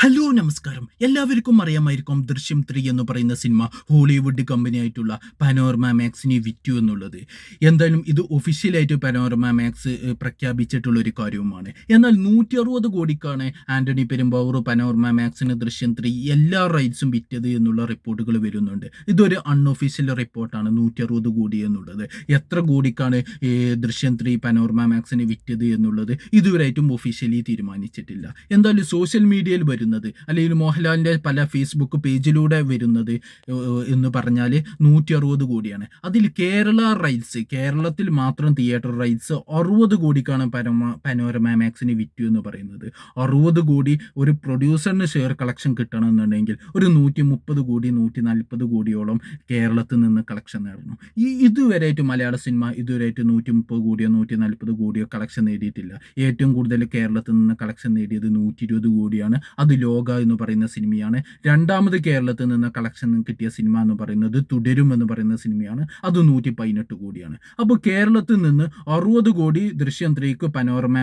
Hello നമസ്കാരം. എല്ലാവർക്കും അറിയാമായിരിക്കും ദൃശ്യം ത്രീ എന്ന് പറയുന്ന സിനിമ ഹോളിവുഡ് കമ്പനി കമ്പനിയായിട്ടുള്ള പനോർമ മാക്സിനെ വിറ്റു എന്നുള്ളത്. എന്തായാലും ഇത് ഒഫീഷ്യലായിട്ട് പനോർമ മാക്സ് പ്രഖ്യാപിച്ചിട്ടുള്ള ഒരു കാര്യവുമാണ്. എന്നാൽ നൂറ്റി അറുപത് കോടിക്കാണ് ആന്റണി പെരുമ്പാവൂർ പനോർമ മാക്സിന് ദൃശ്യം ത്രീ എല്ലാ റൈറ്റ്സും വിറ്റത് എന്നുള്ള റിപ്പോർട്ടുകൾ വരുന്നുണ്ട്. ഇതൊരു അൺഒഫീഷ്യൽ റിപ്പോർട്ടാണ് നൂറ്റി അറുപത് കോടി എന്നുള്ളത്. എത്ര കോടിക്കാണ് ദൃശ്യം ത്രീ പനോർമ മാക്സിന് വിറ്റത് എന്നുള്ളത് ഇതുവരെയായിട്ടും ഒഫീഷ്യലി തീരുമാനിച്ചിട്ടില്ല. എന്തായാലും സോഷ്യൽ മീഡിയയിൽ വരുന്നത്. അല്ലെങ്കിൽ മോഹൻലാലിന്റെ പല ഫേസ്ബുക്ക് പേജിലൂടെ വരുന്നത് എന്ന് പറഞ്ഞാൽ നൂറ്റി അറുപത് കോടിയാണ്. അതിൽ കേരള റൈറ്റ്സ് കേരളത്തിൽ മാത്രം തിയേറ്റർ റൈറ്റ്സ് അറുപത് കോടിക്കാണ് പരമ പനോരമ മാക്സിന് വിറ്റു എന്ന് പറയുന്നത്. അറുപത് കോടി ഒരു പ്രൊഡ്യൂസറിന് ഷെയർ കളക്ഷൻ കിട്ടണമെന്നുണ്ടെങ്കിൽ ഒരു നൂറ്റി മുപ്പത് കോടി നൂറ്റി നാൽപ്പത് കോടിയോളം കേരളത്തിൽ നിന്ന് കളക്ഷൻ നേടണം ഈ ഇതുവരെയായിട്ട് മലയാള സിനിമ ഇതുവരെയായിട്ട് നൂറ്റി മുപ്പത് കോടിയോ നൂറ്റി നാൽപ്പത് കോടിയോ കളക്ഷൻ നേടിയിട്ടില്ല. ഏറ്റവും കൂടുതൽ കേരളത്തിൽ നിന്ന് കളക്ഷൻ നേടിയത് നൂറ്റി ഇരുപത് കോടിയാണ്. അത് ലോക എന്ന് പറയുന്ന സിനിമയാണ്. രണ്ടാമത് കേരളത്തിൽ നിന്ന് കളക്ഷൻ കിട്ടിയ സിനിമ എന്ന് പറയുന്നത് തുടരും എന്ന് പറയുന്ന സിനിമയാണ്. അത് നൂറ്റി പതിനെട്ട് കോടിയാണ്. അപ്പോൾ കേരളത്തിൽ നിന്ന് അറുപത് കോടി ദൃശ്യം ത്രീക്ക്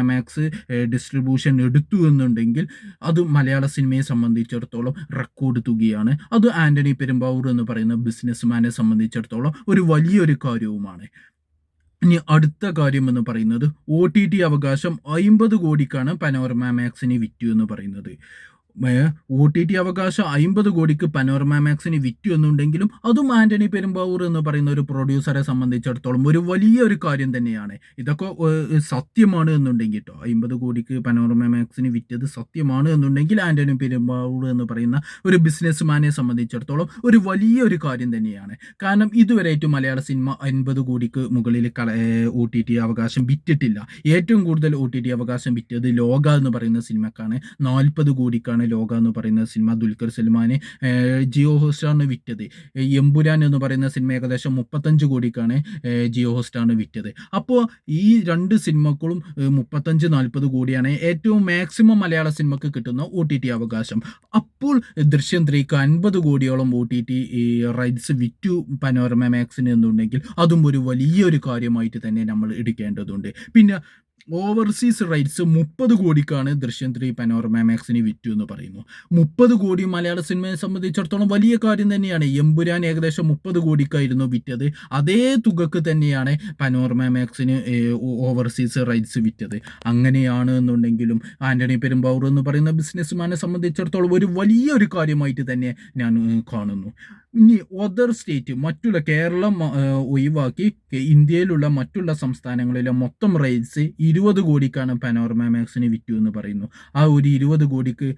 മാക്സ് ഡിസ്ട്രിബ്യൂഷൻ എടുത്തു എന്നുണ്ടെങ്കിൽ അത് മലയാള സിനിമയെ സംബന്ധിച്ചിടത്തോളം റെക്കോർഡ് തുകയാണ്. അത് ആന്റണി പെരുമ്പാവൂർ എന്ന് പറയുന്ന ബിസിനസ്മാനെ സംബന്ധിച്ചിടത്തോളം ഒരു വലിയൊരു കാര്യവുമാണ്. ഇനി അടുത്ത കാര്യം എന്ന് പറയുന്നത് ഒ ടി ടി അവകാശം അയിമ്പത് കോടിക്കാണ് പനോരമ മാക്സിന് വിറ്റു എന്ന് പറയുന്നത്. ഒ ടി ടി അവകാശം അയിമ്പത് കോടിക്ക് പനോരമ മാക്സിന് വിറ്റു എന്നുണ്ടെങ്കിലും അതും ആന്റണി പെരുമ്പാവൂർ എന്ന് പറയുന്ന ഒരു പ്രൊഡ്യൂസറെ സംബന്ധിച്ചിടത്തോളം ഒരു വലിയ ഒരു കാര്യം തന്നെയാണ്. ഇതൊക്കെ സത്യമാണ് എന്നുണ്ടെങ്കിൽ കേട്ടോ അയിമ്പത് കോടിക്ക് പനോരമ മാക്സിന് വിറ്റത് സത്യമാണ് എന്നുണ്ടെങ്കിൽ ആന്റണി പെരുമ്പാവൂർ എന്ന് പറയുന്ന ഒരു ബിസിനസ്മാനെ സംബന്ധിച്ചിടത്തോളം ഒരു വലിയ ഒരു കാര്യം തന്നെയാണ്. കാരണം ഇതുവരെയായിട്ടും മലയാള സിനിമ അൻപത് കോടിക്ക് മുകളിൽ ഒ ടി ടി അവകാശം വിറ്റിട്ടില്ല. ഏറ്റവും കൂടുതൽ ഒ ടി ടി അവകാശം വിറ്റത് ലോക എന്ന് പറയുന്ന സിനിമക്കാണ്. നാൽപ്പത് കോടിക്കാണ് ലോക എന്ന് പറയുന്ന സിനിമ ദുൽഖർ സൽമാന് ജിയോ ഹോസ്റ്റാണ് വിറ്റത്. എമ്പുരാൻ എന്ന് പറയുന്ന സിനിമ ഏകദേശം മുപ്പത്തഞ്ച് കോടിക്കാണ് ജിയോ ഹോസ്റ്റാണ് വിറ്റത്. അപ്പോൾ ഈ രണ്ട് സിനിമകളും മുപ്പത്തഞ്ച് നാൽപ്പത് കോടിയാണ് ഏറ്റവും മാക്സിമം മലയാള സിനിമക്ക് കിട്ടുന്ന ഒ ടി ടി അവകാശം. അപ്പോൾ ദൃശ്യം ത്രീക്ക് അൻപത് കോടിയോളം ഒ ടി ടി റൈറ്റ്സ് വിറ്റു പനോരമ മാക്സിന് എന്നുണ്ടെങ്കിൽ അതും ഒരു വലിയൊരു കാര്യമായിട്ട് തന്നെ നമ്മൾ എടുക്കേണ്ടതുണ്ട്. പിന്നെ ഓവർസീസ് റൈറ്റ്സ് മുപ്പത് കോടിക്കാണ് ദൃശ്യം ത്രീ പനോരമ മാക്സിന് വിറ്റു എന്ന് പറയുന്നു. മുപ്പത് കോടി മലയാള സിനിമയെ സംബന്ധിച്ചിടത്തോളം വലിയ കാര്യം തന്നെയാണ്. എമ്പുരാൻ ഏകദേശം മുപ്പത് കോടിക്കായിരുന്നു വിറ്റത്. അതേ തുകക്ക് തന്നെയാണ് പനോരമ മാക്സിന് ഓവർസീസ് റൈറ്റ്സ് വിറ്റത്. അങ്ങനെയാണ് എന്നുണ്ടെങ്കിലും ആന്റണി പെരുമ്പാവൂർ എന്ന് പറയുന്ന ബിസിനസ്മാനെ സംബന്ധിച്ചിടത്തോളം ഒരു വലിയൊരു കാര്യമായിട്ട് തന്നെ ഞാൻ കാണുന്നു. ഇനി അതർ സ്റ്റേറ്റ് മറ്റുള്ള കേരളം ഒഴിവാക്കി ഇന്ത്യയിലുള്ള മറ്റുള്ള സംസ്ഥാനങ്ങളിലെ മൊത്തം റൈറ്റ്സ് ഇരുപത് കോടിക്കാണ് പനോർമ മാക്സിന് വിറ്റു എന്ന് പറയുന്നു. ആ ഒരു ഇരുപത് കോടിക്ക്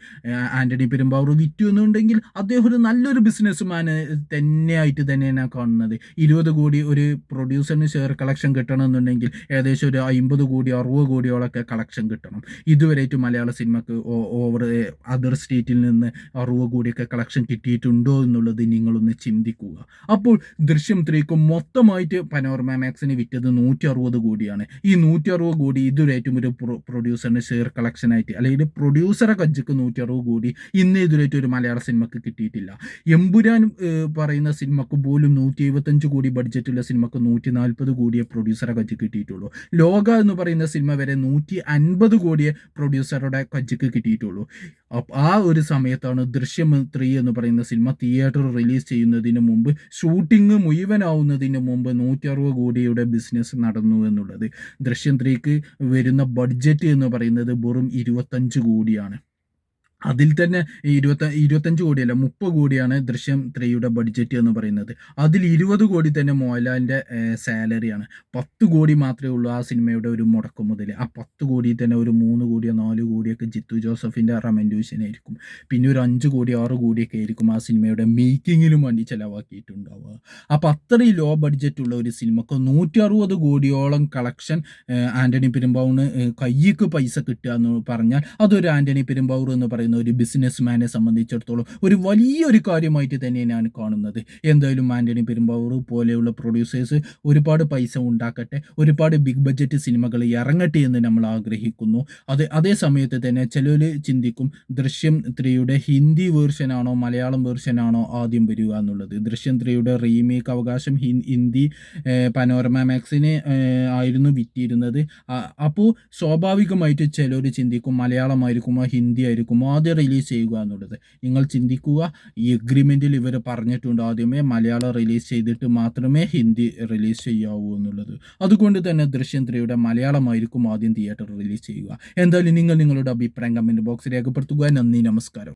ആന്റണി പെരുമ്പാവൂർ വിറ്റു എന്നുണ്ടെങ്കിൽ അദ്ദേഹം ഒരു നല്ലൊരു ബിസിനസ്മാൻ തന്നെയായിട്ട് തന്നെയാണ് കാണുന്നത്. ഇരുപത് കോടി ഒരു പ്രൊഡ്യൂസറിന് ഷെയർ കളക്ഷൻ കിട്ടണമെന്നുണ്ടെങ്കിൽ ഏകദേശം ഒരു അമ്പത് കോടി അറുപത് കോടിയോളൊക്കെ കളക്ഷൻ കിട്ടണം. ഇതുവരെയായിട്ട് മലയാള സിനിമക്ക് ഓവർ അതർ സ്റ്റേറ്റിൽ നിന്ന് അറുപത് കോടിയൊക്കെ കളക്ഷൻ കിട്ടിയിട്ടുണ്ടോ എന്നുള്ളത് നിങ്ങളൊന്ന് ചിന്തിക്കുക. അപ്പോൾ ദൃശ്യം ത്രീക്കും മൊത്തമായിട്ട് പനോർമ മാക്സിന് വിറ്റത് നൂറ്റി അറുപത് കോടിയാണ്. ഈ നൂറ്റി അറുപത് കോടി ഇതുവരെയായിട്ടും ഒരു പ്രൊ- പ്രൊഡ്യൂസറിന് ഷെയർ കളക്ഷനായിട്ട് അല്ലെങ്കിൽ പ്രൊഡ്യൂസറെ കജ്ജക്ക് നൂറ്റി അറുപത് കോടി ഇന്ന് ഇതുവരെയായിട്ട് ഒരു മലയാള സിനിമക്ക് കിട്ടിയിട്ടില്ല. എമ്പുരാൻ പറയുന്ന സിനിമക്ക് പോലും നൂറ്റി എഴുപത്തഞ്ച് കോടി ബഡ്ജറ്റുള്ള സിനിമക്ക് നൂറ്റി നാൽപ്പത് കോടിയെ പ്രൊഡ്യൂസറെ കജ്ജ് കിട്ടിയിട്ടുള്ളൂ. ലോക എന്ന് പറയുന്ന സിനിമ വരെ നൂറ്റി അൻപത് കോടിയെ പ്രൊഡ്യൂസറുടെ കജ്ജക്ക് കിട്ടിയിട്ടുള്ളൂ. ആ ഒരു സമയത്താണ് ദൃശ്യം ത്രീ എന്ന് പറയുന്ന സിനിമ തിയേറ്റർ റിലീസ് ചെയ്യുന്നതിന് മുമ്പ് ഷൂട്ടിംഗ് മുഴുവനാവുന്നതിന് മുമ്പ് നൂറ്റി അറുപത് കോടിയുടെ ബിസിനസ് നടന്നു എന്നുള്ളത്. ദൃശ്യം ത്രീക്ക് വരുന്ന ബഡ്ജറ്റ് എന്ന് പറയുന്നത് വെറും ഇരുപത്തഞ്ച് കോടിയാണ്. അതിൽ തന്നെ ഇരുപത്തി ഇരുപത്ത ഇരുപത്തഞ്ച് കോടിയല്ല മുപ്പത് കോടിയാണ് ദൃശ്യം ത്രീയുടെ ബഡ്ജറ്റ് എന്ന് പറയുന്നത്. അതിൽ ഇരുപത് കോടി തന്നെ മോഹൻലാലിന്റെ സാലറിയാണ് പത്ത് കോടി മാത്രമേ ഉള്ളൂ ആ സിനിമയുടെ ഒരു മുടക്കു മുതൽ ആ പത്ത് കോടി തന്നെ ഒരു മൂന്ന് കോടിയോ നാല് കോടിയൊക്കെ ജിത്തു ജോസഫിന്റെ റമൻഡ്യൂഷൻ ആയിരിക്കും. പിന്നെ ഒരു അഞ്ച് കോടി ആറ് കോടിയൊക്കെ ആയിരിക്കും ആ സിനിമയുടെ മേക്കിങ്ങിലും വേണ്ടി ചിലവാക്കിയിട്ടുണ്ടാവുക. അപ്പോൾ അത്രയും ലോ ബഡ്ജറ്റ് ഉള്ള ഒരു സിനിമക്ക് നൂറ്റി അറുപത് കോടിയോളം കളക്ഷൻ ആന്റണി പെരുമ്പാവൂന് കയ്യിക്ക് പൈസ കിട്ടുക എന്ന് പറഞ്ഞാൽ അതൊരു ആന്റണി പെരുമ്പാവൂർ എന്ന് പറയുന്ന ഒരു ബിസിനസ്മാനെ സംബന്ധിച്ചിടത്തോളം ഒരു വലിയൊരു കാര്യമായിട്ട് തന്നെ ഞാൻ കാണുന്നത്. എന്തായാലും ആന്റണി പെരുമ്പാവൂർ പോലെയുള്ള പ്രൊഡ്യൂസേഴ്സ് ഒരുപാട് പൈസ ഉണ്ടാക്കട്ടെ ഒരുപാട് ബിഗ് ബഡ്ജറ്റ് സിനിമകൾ ഇറങ്ങട്ടെ എന്ന് നമ്മൾ ആഗ്രഹിക്കുന്നു. അത് അതേ സമയത്ത് തന്നെ ചിലർ ചിന്തിക്കും ദൃശ്യം ത്രീയുടെ ഹിന്ദി വേർഷനാണോ മലയാളം വേർഷനാണോ ആദ്യം വരിക എന്നുള്ളത്. ദൃശ്യം ത്രീയുടെ റീമേക്ക് അവകാശം ഹിന്ദി പനോരമ മാക്സിന് ആയിരുന്നു വിറ്റിരുന്നത്. അപ്പോൾ സ്വാഭാവികമായിട്ട് ചിലർ ചിന്തിക്കും മലയാളമായിരിക്കുമോ ഹിന്ദി ആയിരിക്കുമോ ആദ്യം റിലീസ് ചെയ്യുക എന്നുള്ളത്. നിങ്ങൾ ചിന്തിക്കുക ഈ എഗ്രിമെന്റിൽ ഇവർ പറഞ്ഞിട്ടുണ്ട് ആദ്യമേ മലയാളം റിലീസ് ചെയ്തിട്ട് മാത്രമേ ഹിന്ദി റിലീസ് ചെയ്യാവൂ എന്നുള്ളത്. അതുകൊണ്ട് തന്നെ ദൃശ്യം ത്രീയുടെ മലയാളമായിരിക്കും ആദ്യം തിയേറ്റർ റിലീസ് ചെയ്യുക. എന്തായാലും നിങ്ങൾ നിങ്ങളുടെ അഭിപ്രായം കമന്റ് ബോക്സ് രേഖപ്പെടുത്തുക. നന്ദി നമസ്കാരം.